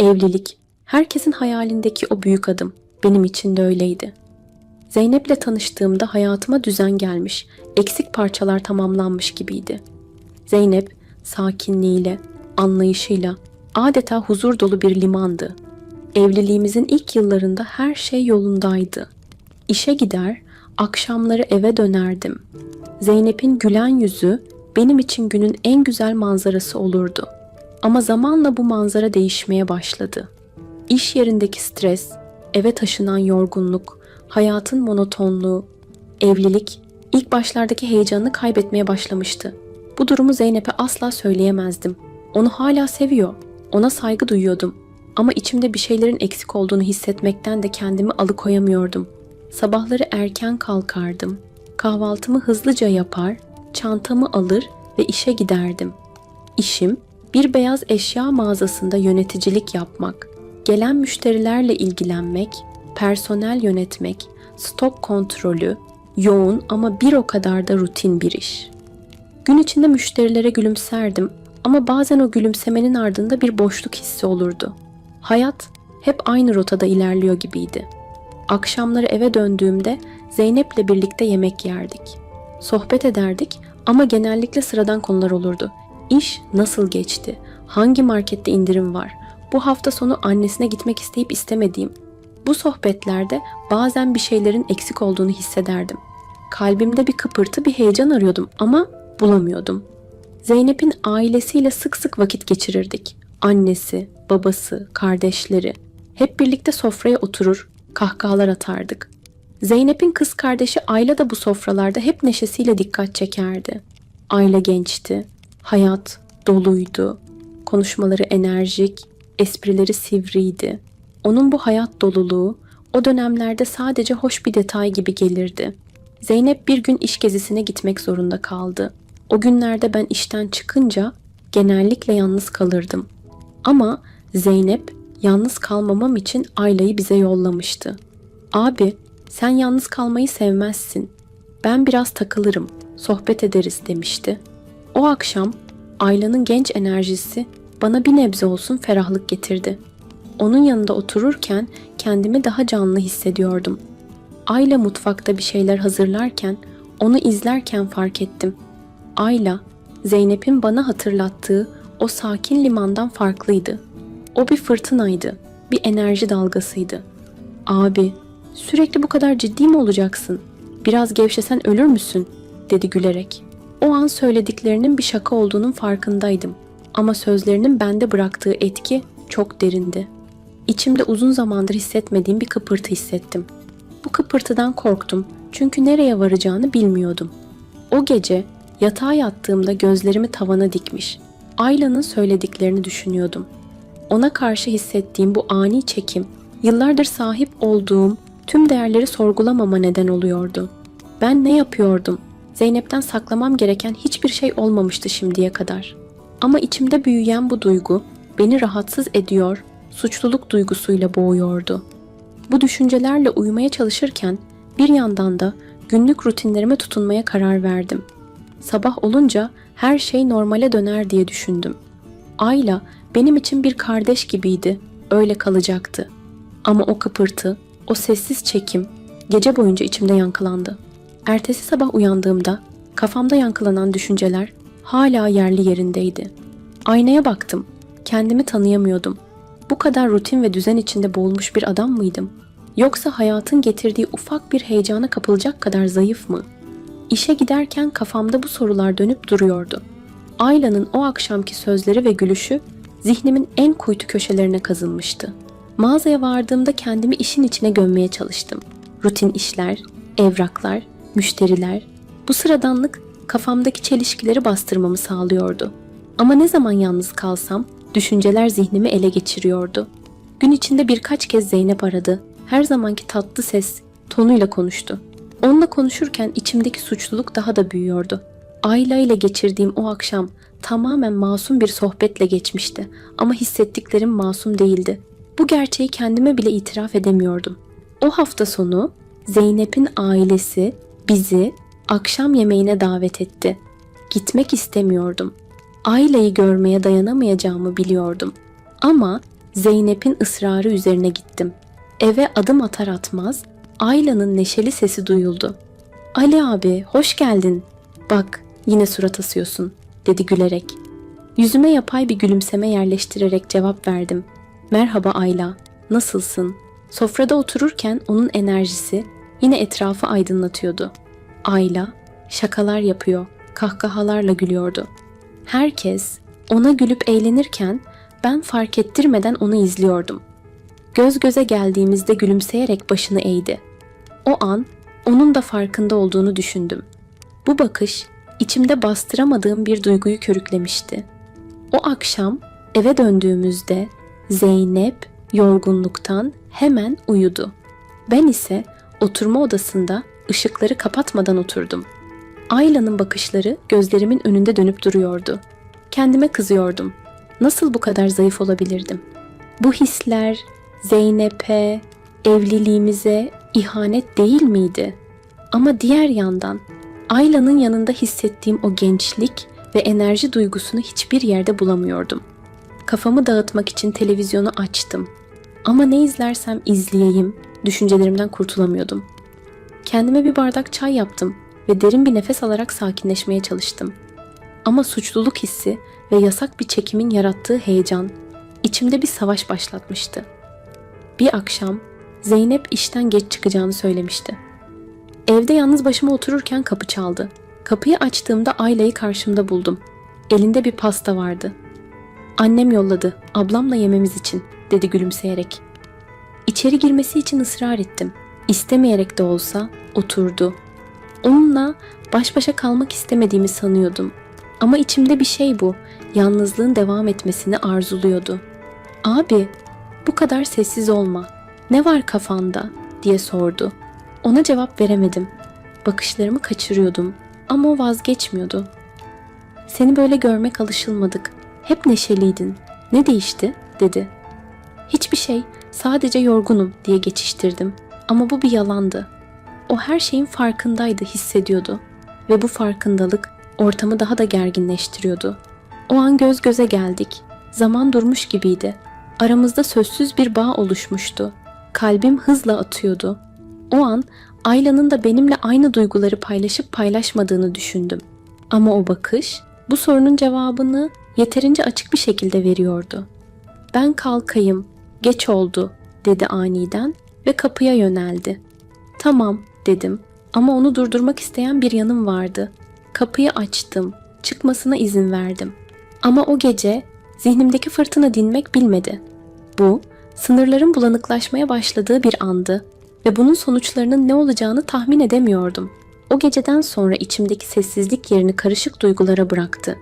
evlilik, herkesin hayalindeki o büyük adım. Benim için de öyleydi. Zeynep'le tanıştığımda hayatıma düzen gelmiş, eksik parçalar tamamlanmış gibiydi. Zeynep sakinliğiyle, anlayışıyla adeta huzur dolu bir limandı. Evliliğimizin ilk yıllarında her şey yolundaydı. İşe gider, akşamları eve dönerdim. Zeynep'in gülen yüzü benim için günün en güzel manzarası olurdu. Ama zamanla bu manzara değişmeye başladı. İş yerindeki stres, eve taşınan yorgunluk, hayatın monotonluğu, evlilik ilk başlardaki heyecanını kaybetmeye başlamıştı. Bu durumu Zeynep'e asla söyleyemezdim. Onu hala seviyor, ona saygı duyuyordum. Ama içimde bir şeylerin eksik olduğunu hissetmekten de kendimi alıkoyamıyordum. Sabahları erken kalkardım. Kahvaltımı hızlıca yapar, çantamı alır ve işe giderdim. İşim bir beyaz eşya mağazasında yöneticilik yapmak, gelen müşterilerle ilgilenmek, personel yönetmek, stok kontrolü, yoğun ama bir o kadar da rutin bir iş. Gün içinde müşterilere gülümserdim ama bazen o gülümsemenin ardında bir boşluk hissi olurdu. Hayat hep aynı rotada ilerliyor gibiydi. Akşamları eve döndüğümde Zeynep'le birlikte yemek yerdik. Sohbet ederdik ama genellikle sıradan konular olurdu. İş nasıl geçti? Hangi markette indirim var? Bu hafta sonu annesine gitmek isteyip istemediğim. Bu sohbetlerde bazen bir şeylerin eksik olduğunu hissederdim. Kalbimde bir kıpırtı, bir heyecan arıyordum ama bulamıyordum. Zeynep'in ailesiyle sık sık vakit geçirirdik. Annesi, babası, kardeşleri. Hep birlikte sofraya oturur, kahkahalar atardık. Zeynep'in kız kardeşi Ayla da bu sofralarda hep neşesiyle dikkat çekerdi. Ayla gençti, hayat doluydu, konuşmaları enerjik, esprileri sivriydi. Onun bu hayat doluluğu o dönemlerde sadece hoş bir detay gibi gelirdi. Zeynep bir gün iş gezisine gitmek zorunda kaldı. O günlerde ben işten çıkınca genellikle yalnız kalırdım. Ama Zeynep yalnız kalmamam için Ayla'yı bize yollamıştı. Abi, sen yalnız kalmayı sevmezsin. Ben biraz takılırım, sohbet ederiz demişti. O akşam Ayla'nın genç enerjisi bana bir nebze olsun ferahlık getirdi. Onun yanında otururken kendimi daha canlı hissediyordum. Ayla mutfakta bir şeyler hazırlarken, onu izlerken fark ettim. Ayla, Zeynep'in bana hatırlattığı o sakin limandan farklıydı. O bir fırtınaydı, bir enerji dalgasıydı. Abi, sürekli bu kadar ciddi mi olacaksın? Biraz gevşesen ölür müsün? dedi gülerek. O an söylediklerinin bir şaka olduğunun farkındaydım. Ama sözlerinin bende bıraktığı etki çok derindi. İçimde uzun zamandır hissetmediğim bir kıpırtı hissettim. Bu kıpırtıdan korktum çünkü nereye varacağını bilmiyordum. O gece yatağa yattığımda gözlerimi tavana dikmiş. Ayla'nın söylediklerini düşünüyordum. Ona karşı hissettiğim bu ani çekim, yıllardır sahip olduğum tüm değerleri sorgulamama neden oluyordu. Ben ne yapıyordum? Zeynep'ten saklamam gereken hiçbir şey olmamıştı şimdiye kadar. Ama içimde büyüyen bu duygu beni rahatsız ediyor, suçluluk duygusuyla boğuyordu. Bu düşüncelerle uyumaya çalışırken bir yandan da günlük rutinlerime tutunmaya karar verdim. Sabah olunca her şey normale döner diye düşündüm. Ayla benim için bir kardeş gibiydi, öyle kalacaktı. Ama o kıpırtı, o sessiz çekim gece boyunca içimde yankılandı. Ertesi sabah uyandığımda kafamda yankılanan düşünceler hala yerli yerindeydi. Aynaya baktım. Kendimi tanıyamıyordum. Bu kadar rutin ve düzen içinde boğulmuş bir adam mıydım? Yoksa hayatın getirdiği ufak bir heyecana kapılacak kadar zayıf mı? İşe giderken kafamda bu sorular dönüp duruyordu. Ayla'nın o akşamki sözleri ve gülüşü zihnimin en kuytu köşelerine kazınmıştı. Mağazaya vardığımda kendimi işin içine gömmeye çalıştım. Rutin işler, evraklar, müşteriler. Bu sıradanlık kafamdaki çelişkileri bastırmamı sağlıyordu. Ama ne zaman yalnız kalsam düşünceler zihnimi ele geçiriyordu. Gün içinde birkaç kez Zeynep aradı. Her zamanki tatlı ses tonuyla konuştu. Onunla konuşurken içimdeki suçluluk daha da büyüyordu. Ayla ile geçirdiğim o akşam tamamen masum bir sohbetle geçmişti ama hissettiklerim masum değildi. Bu gerçeği kendime bile itiraf edemiyordum. O hafta sonu Zeynep'in ailesi bizi akşam yemeğine davet etti. Gitmek istemiyordum. Aileyi görmeye dayanamayacağımı biliyordum. Ama Zeynep'in ısrarı üzerine gittim. Eve adım atar atmaz Ayla'nın neşeli sesi duyuldu. Ali abi hoş geldin. Bak yine surat asıyorsun dedi gülerek. Yüzüme yapay bir gülümseme yerleştirerek cevap verdim. Merhaba Ayla, nasılsın? Sofrada otururken onun enerjisi yine etrafı aydınlatıyordu. Ayla şakalar yapıyor, kahkahalarla gülüyordu. Herkes ona gülüp eğlenirken ben fark ettirmeden onu izliyordum. Göz göze geldiğimizde gülümseyerek başını eğdi. O an onun da farkında olduğunu düşündüm. Bu bakış içimde bastıramadığım bir duyguyu körüklemişti. O akşam eve döndüğümüzde Zeynep yorgunluktan hemen uyudu. Ben ise oturma odasında ışıkları kapatmadan oturdum. Ayla'nın bakışları gözlerimin önünde dönüp duruyordu. Kendime kızıyordum. Nasıl bu kadar zayıf olabilirdim? Bu hisler Zeynep'e, evliliğimize ihanet değil miydi? Ama diğer yandan Ayla'nın yanında hissettiğim o gençlik ve enerji duygusunu hiçbir yerde bulamıyordum. Kafamı dağıtmak için televizyonu açtım. Ama ne izlersem izleyeyim, düşüncelerimden kurtulamıyordum. Kendime bir bardak çay yaptım ve derin bir nefes alarak sakinleşmeye çalıştım. Ama suçluluk hissi ve yasak bir çekimin yarattığı heyecan içimde bir savaş başlatmıştı. Bir akşam Zeynep işten geç çıkacağını söylemişti. Evde yalnız başıma otururken kapı çaldı. Kapıyı açtığımda Ayla'yı karşımda buldum. Elinde bir pasta vardı. Annem yolladı, ablamla yememiz için, dedi gülümseyerek. İçeri girmesi için ısrar ettim. İstemeyerek de olsa oturdu. Onunla baş başa kalmak istemediğimi sanıyordum. Ama içimde bir şey bu. Yalnızlığın devam etmesini arzuluyordu. Abi, bu kadar sessiz olma. Ne var kafanda? diye sordu. Ona cevap veremedim. Bakışlarımı kaçırıyordum ama o vazgeçmiyordu. Seni böyle görmek alışılmadık. Hep neşeliydin. Ne değişti? dedi. Hiçbir şey, sadece yorgunum diye geçiştirdim. Ama bu bir yalandı. O her şeyin farkındaydı, hissediyordu. Ve bu farkındalık ortamı daha da gerginleştiriyordu. O an göz göze geldik. Zaman durmuş gibiydi. Aramızda sözsüz bir bağ oluşmuştu. Kalbim hızla atıyordu. O an Ayla'nın da benimle aynı duyguları paylaşıp paylaşmadığını düşündüm. Ama o bakış bu sorunun cevabını yeterince açık bir şekilde veriyordu. Ben kalkayım, geç oldu dedi aniden ve kapıya yöneldi. Tamam dedim ama onu durdurmak isteyen bir yanım vardı. Kapıyı açtım, çıkmasına izin verdim. Ama o gece zihnimdeki fırtına dinmek bilmedi. Bu, sınırların bulanıklaşmaya başladığı bir andı ve bunun sonuçlarının ne olacağını tahmin edemiyordum. O geceden sonra içimdeki sessizlik yerini karışık duygulara bıraktı.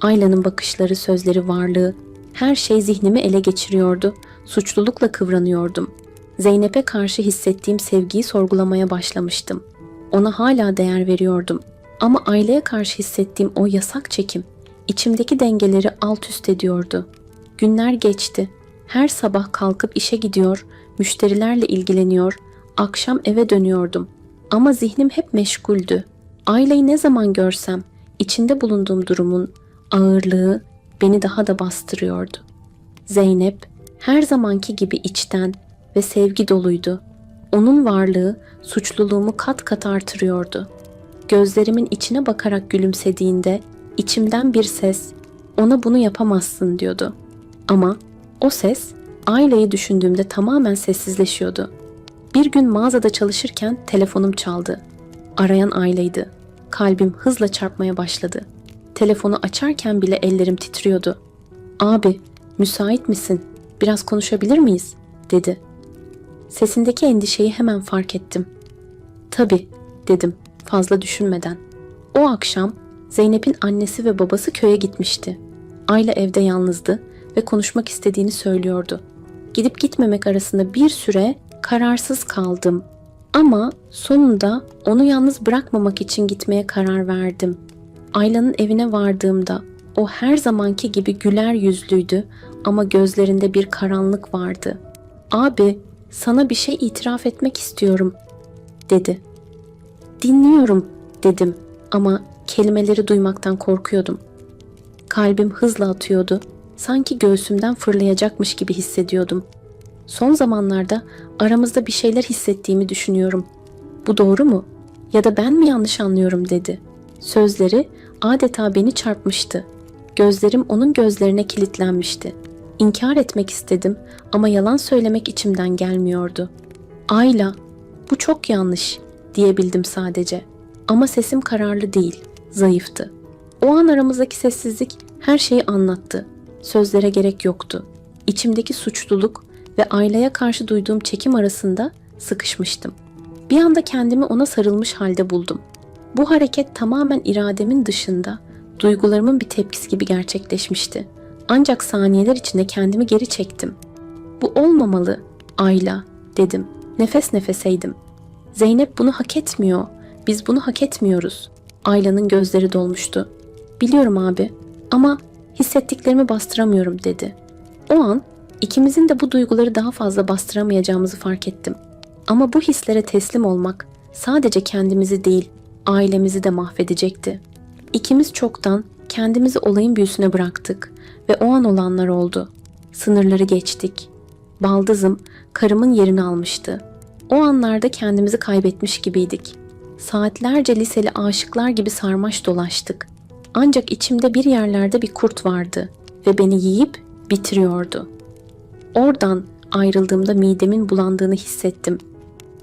Ayla'nın bakışları, sözleri, varlığı, her şey zihnimi ele geçiriyordu. Suçlulukla kıvranıyordum. Zeynep'e karşı hissettiğim sevgiyi sorgulamaya başlamıştım. Ona hala değer veriyordum. Ama Ayla'ya karşı hissettiğim o yasak çekim, içimdeki dengeleri alt üst ediyordu. Günler geçti. Her sabah kalkıp işe gidiyor, müşterilerle ilgileniyor, akşam eve dönüyordum. Ama zihnim hep meşguldü. Aileyi ne zaman görsem içinde bulunduğum durumun ağırlığı beni daha da bastırıyordu. Zeynep her zamanki gibi içten ve sevgi doluydu. Onun varlığı suçluluğumu kat kat artırıyordu. Gözlerimin içine bakarak gülümsediğinde içimden bir ses ona bunu yapamazsın diyordu. Ama o ses aileyi düşündüğümde tamamen sessizleşiyordu. Bir gün mağazada çalışırken telefonum çaldı. Arayan aileydi. Kalbim hızla çarpmaya başladı. Telefonu açarken bile ellerim titriyordu. Abi, müsait misin? Biraz konuşabilir miyiz? dedi. Sesindeki endişeyi hemen fark ettim. Tabii, dedim fazla düşünmeden. O akşam Zeynep'in annesi ve babası köye gitmişti. Ayla evde yalnızdı ve konuşmak istediğini söylüyordu. Gidip gitmemek arasında bir süre kararsız kaldım. Ama sonunda onu yalnız bırakmamak için gitmeye karar verdim. Ayla'nın evine vardığımda o her zamanki gibi güler yüzlüydü ama gözlerinde bir karanlık vardı. "Abi, sana bir şey itiraf etmek istiyorum." dedi. "Dinliyorum." dedim ama kelimeleri duymaktan korkuyordum. Kalbim hızla atıyordu sanki göğsümden fırlayacakmış gibi hissediyordum. Son zamanlarda aramızda bir şeyler hissettiğimi düşünüyorum. Bu doğru mu? Ya da ben mi yanlış anlıyorum dedi. Sözleri adeta beni çarpmıştı. Gözlerim onun gözlerine kilitlenmişti. İnkar etmek istedim ama yalan söylemek içimden gelmiyordu. Ayla, bu çok yanlış diyebildim sadece. Ama sesim kararlı değil, zayıftı. O an aramızdaki sessizlik her şeyi anlattı. Sözlere gerek yoktu. İçimdeki suçluluk ve Ayla'ya karşı duyduğum çekim arasında sıkışmıştım. Bir anda kendimi ona sarılmış halde buldum. Bu hareket tamamen irademin dışında, duygularımın bir tepkisi gibi gerçekleşmişti. Ancak saniyeler içinde kendimi geri çektim. Bu olmamalı, Ayla, dedim. Nefes nefeseydim. Zeynep bunu hak etmiyor. Biz bunu hak etmiyoruz. Ayla'nın gözleri dolmuştu. Biliyorum abi ama hissettiklerimi bastıramıyorum dedi. O an ikimizin de bu duyguları daha fazla bastıramayacağımızı fark ettim. Ama bu hislere teslim olmak sadece kendimizi değil, ailemizi de mahvedecekti. İkimiz çoktan kendimizi olayın büyüsüne bıraktık ve o an olanlar oldu. Sınırları geçtik. Baldızım karımın yerini almıştı. O anlarda kendimizi kaybetmiş gibiydik. Saatlerce liseli aşıklar gibi sarmaş dolaştık. Ancak içimde bir yerlerde bir kurt vardı ve beni yiyip bitiriyordu. Oradan ayrıldığımda midemin bulandığını hissettim.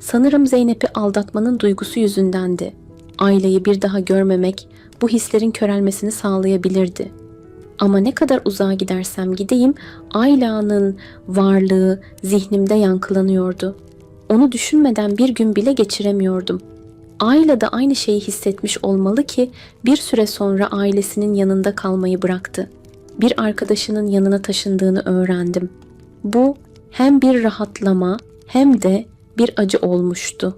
Sanırım Zeynep'i aldatmanın duygusu yüzündendi. Aileyi bir daha görmemek bu hislerin körelmesini sağlayabilirdi. Ama ne kadar uzağa gidersem gideyim Ayla'nın varlığı zihnimde yankılanıyordu. Onu düşünmeden bir gün bile geçiremiyordum. Ayla da aynı şeyi hissetmiş olmalı ki bir süre sonra ailesinin yanında kalmayı bıraktı. Bir arkadaşının yanına taşındığını öğrendim. Bu hem bir rahatlama hem de bir acı olmuştu.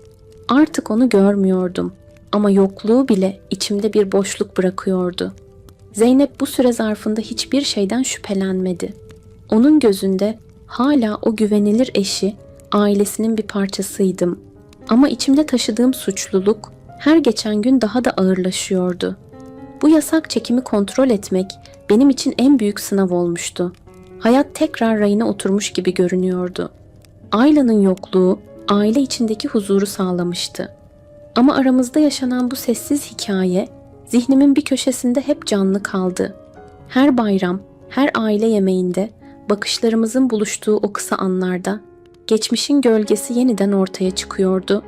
Artık onu görmüyordum ama yokluğu bile içimde bir boşluk bırakıyordu. Zeynep bu süre zarfında hiçbir şeyden şüphelenmedi. Onun gözünde hala o güvenilir eşi, ailesinin bir parçasıydım. Ama içimde taşıdığım suçluluk her geçen gün daha da ağırlaşıyordu. Bu yasak çekimi kontrol etmek benim için en büyük sınav olmuştu. Hayat tekrar rayına oturmuş gibi görünüyordu. Ayla'nın yokluğu aile içindeki huzuru sağlamıştı. Ama aramızda yaşanan bu sessiz hikaye zihnimin bir köşesinde hep canlı kaldı. Her bayram, her aile yemeğinde, bakışlarımızın buluştuğu o kısa anlarda geçmişin gölgesi yeniden ortaya çıkıyordu